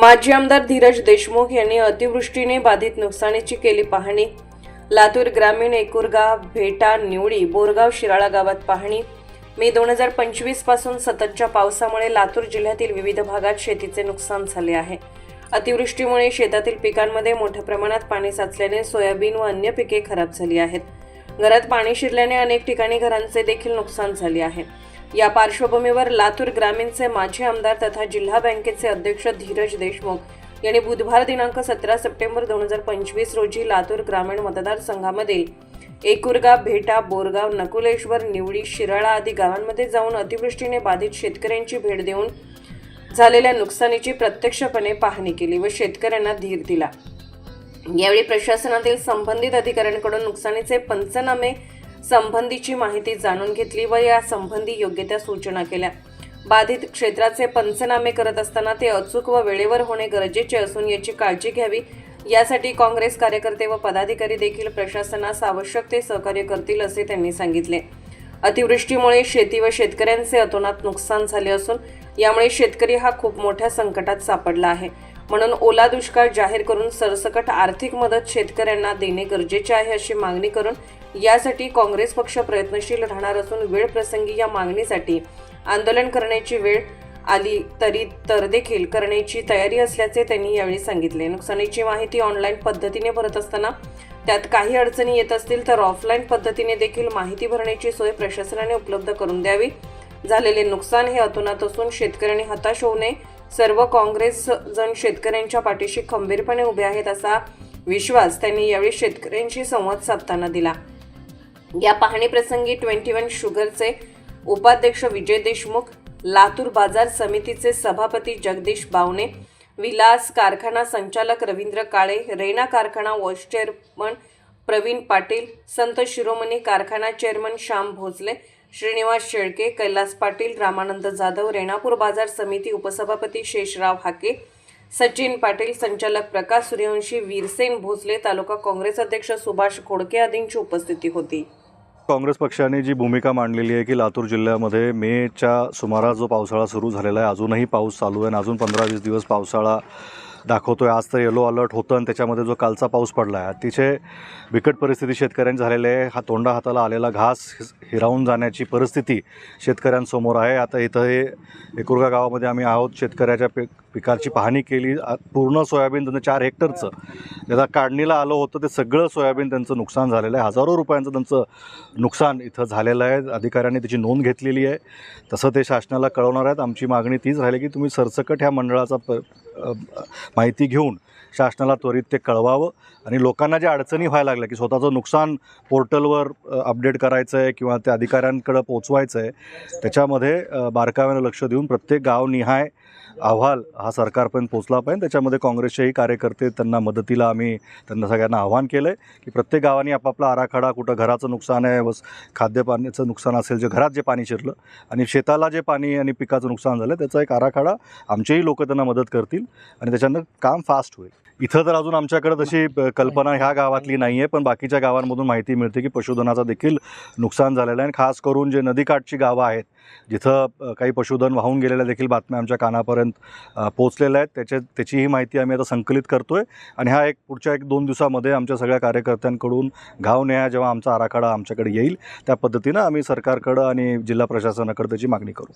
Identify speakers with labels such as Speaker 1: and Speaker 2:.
Speaker 1: माजी आमदार धीरज देशमुख यांनी अतिवृष्टीने बाधित नुकसानीची केली पाहणी. लातूर ग्रामीण एकुरगा भेटा निवडी बोरगाव शिराळा गावात पाहणी. मे दोन हजार पंचवीसपासून सततच्या पावसामुळे लातूर जिल्ह्यातील विविध भागात शेतीचे नुकसान झाले आहे. अतिवृष्टीमुळे शेतातील पिकांमध्ये मोठ्या प्रमाणात पाणी साचल्याने सोयाबीन व अन्य पिके खराब झाली आहेत. घरात पाणी शिरल्याने अनेक ठिकाणी घरांचे देखील नुकसान झाले आहे. या पार्श्वभूमीवर लातूर ग्रामीणचे माजी आमदार तथा जिल्हा बँकेचे अध्यक्ष धीरज देशमुख यांनी बुधवार दिनांक सतरा सप्टेंबर दोन हजार पंचवीस रोजी लातूर ग्रामीण मतदारसंघामधील एकुरगा भेटा बोरगाव नकुलेश्वर निवडी शिराळा आदी गावांमध्ये जाऊन अतिवृष्टीने बाधित शेतकऱ्यांची भेट देऊन झालेल्या नुकसानीची प्रत्यक्षपणे पाहणी केली व शेतकऱ्यांना धीर दिला. यावेळी प्रशासनातील संबंधित अधिकाऱ्यांकडून नुकसानीचे पंचनामे संबंधीची माहिती जाणून घेतली व या संबंधी योग्य त्या सूचना केल्या. बाधित क्षेत्राचे पंचनामे करत असताना ते अचूक व वेळेवर होणे गरजेचे असून याची काळजी घ्यावी. यासाठी काँग्रेस कार्यकर्ते व पदाधिकारी देखील प्रशासनास आवश्यक ते सहकार्य करतील असे त्यांनी सांगितले. अतिवृष्टीमुळे शेती व शेतकऱ्यांचे अतोनात नुकसान झाले असून यामुळे शेतकरी हा खूप मोठ्या संकटात सापडला आहे. म्हणून ओला दुष्काळ जाहीर करून सरसकट आर्थिक मदत शेतकऱ्यांना देणे गरजेचे आहे अशी मागणी करून यासाठी काँग्रेस पक्ष प्रयत्नशील राहणार असून वेळ प्रसंगी या मागणीसाठी आंदोलन करण्याची वेळ आली तरी तर देखील करण्याची तयारी असल्याचे त्यांनी यावेळी सांगितले. नुकसानीची माहिती ऑनलाईन पद्धतीने भरत असताना त्यात काही अडचणी येत असतील तर ऑफलाईन पद्धतीने देखील माहिती भरण्याची सोय प्रशासनाने उपलब्ध करून द्यावी. झालेले नुकसान हे अतोनात असून शेतकऱ्यांनी हताश होऊ नये सर्व काँग्रेस जण शेतकऱ्यांच्या पाठीशी खंबीरपणे उभे आहेत असा विश्वास त्यांनी यावेळी शेतकऱ्यांशी संवाद साधताना दिला. या पाहणीप्रसंगी ट्वेंटी वन शुगरचे उपाध्यक्ष विजय देशमुख लातूर बाजार समितीचे सभापती जगदीश बावणे विलास कारखाना संचालक रवींद्र काळे रेना कारखाना वॉश चेअरमन प्रवीण पाटील संत शिरोमणी कारखाना चेअरमन श्याम भोसले श्रीनिवास शेळके कैलास पाटील रामानंद जाधव रेणापूर बाजार समिती उपसभापती शेषराव हाके सचिन पाटील संचालक प्रकाश सूर्यवंशी वीरसेन भोसले तालुका काँग्रेस अध्यक्ष सुभाष खोडके आदींची उपस्थिती होती.
Speaker 2: काँग्रेस पक्षाने जी भूमिका मांडलेली आहे की लातूर जिल्ह्यामध्ये मेच्या सुमारास जो पावसाळा सुरू झालेला आहे अजूनही पाऊस चालू आहे आणि अजून पंधरा वीस दिवस पावसाळा दाखवतो आहे आज तर येलो अलर्ट होतं आणि त्याच्यामध्ये जो कालचा पाऊस पडला आहे अतिशय बिकट परिस्थिती शेतकऱ्यांची झालेली आहे. हा तोंडा हाताला आलेला घास हिरावून जाण्याची परिस्थिती शेतकऱ्यांसमोर आहे. आता इथं हे एकुरगा गावामध्ये आम्ही आहोत. शेतकऱ्याच्या पिक पिकाची पाहणी केली. पूर्ण सोयाबीन त्यांना चार हेक्टरचं ज्याला काढणीला आलं होतं ते सगळं सोयाबीन त्यांचं नुकसान झालेलं आहे. हजारो रुपयांचं त्यांचं नुकसान इथं झालेलं आहे. अधिकाऱ्यांनी त्याची नोंद घेतलेली आहे. तसं ते शासनाला कळवणार आहेत. आमची मागणी तीच राहिली की तुम्ही सरसकट ह्या मंडळाचा प माहिती घेऊन शासनाला त्वरित ते कळवावं आणि लोकांना ज्या अडचणी व्हायला लागल्या की स्वतःचं नुकसान पोर्टलवर अपडेट करायचं आहे किंवा त्या अधिकाऱ्यांकडं पोचवायचं आहे त्याच्यामध्ये बारकाव्यानं लक्ष देऊन प्रत्येक गावनिहाय अहवाल हा सरकारपर्यंत पोचला पाहिजे. त्याच्यामध्ये काँग्रेसचेही कार्यकर्ते त्यांना मदतीला आम्ही त्यांना सगळ्यांना आव्हान केलं आहे की प्रत्येक गावाने आपापला आराखडा कुठं घराचं नुकसान आहे बस खाद्यपाण्याचं नुकसान असेल जे घरात जे पाणी शिरलं आणि शेताला जे पाणी आणि पिकाचं नुकसान झालं त्याचा एक आराखडा आमचेही लोक त्यांना मदत करतील आणि त्याच्यानं काम फास्ट होईल. इथं तर अजून आमच्याकडे तशी अ, कल्पना ह्या गावातली नाही आहे पण बाकीच्या गावांमधून माहिती मिळते की पशुधनाचं देखील नुकसान झालेलं आहे. आणि खास करून जे नदीकाठची गावं आहेत जिथं काही पशुधन वाहून गेलेल्या देखील बातम्या आमच्या कानापर्यंत पोचलेल्या आहेत. त्याच्या त्याचीही माहिती आम्ही आता संकलित करतो आहे आणि हा एक पुढच्या एक दोन दिवसामध्ये आमच्या सगळ्या कार्यकर्त्यांकडून गाव न्याय जेव्हा आमचा आराखडा आमच्याकडे येईल त्या पद्धतीनं आम्ही सरकारकडं आणि जिल्हा प्रशासनाकडे त्याची मागणी करू.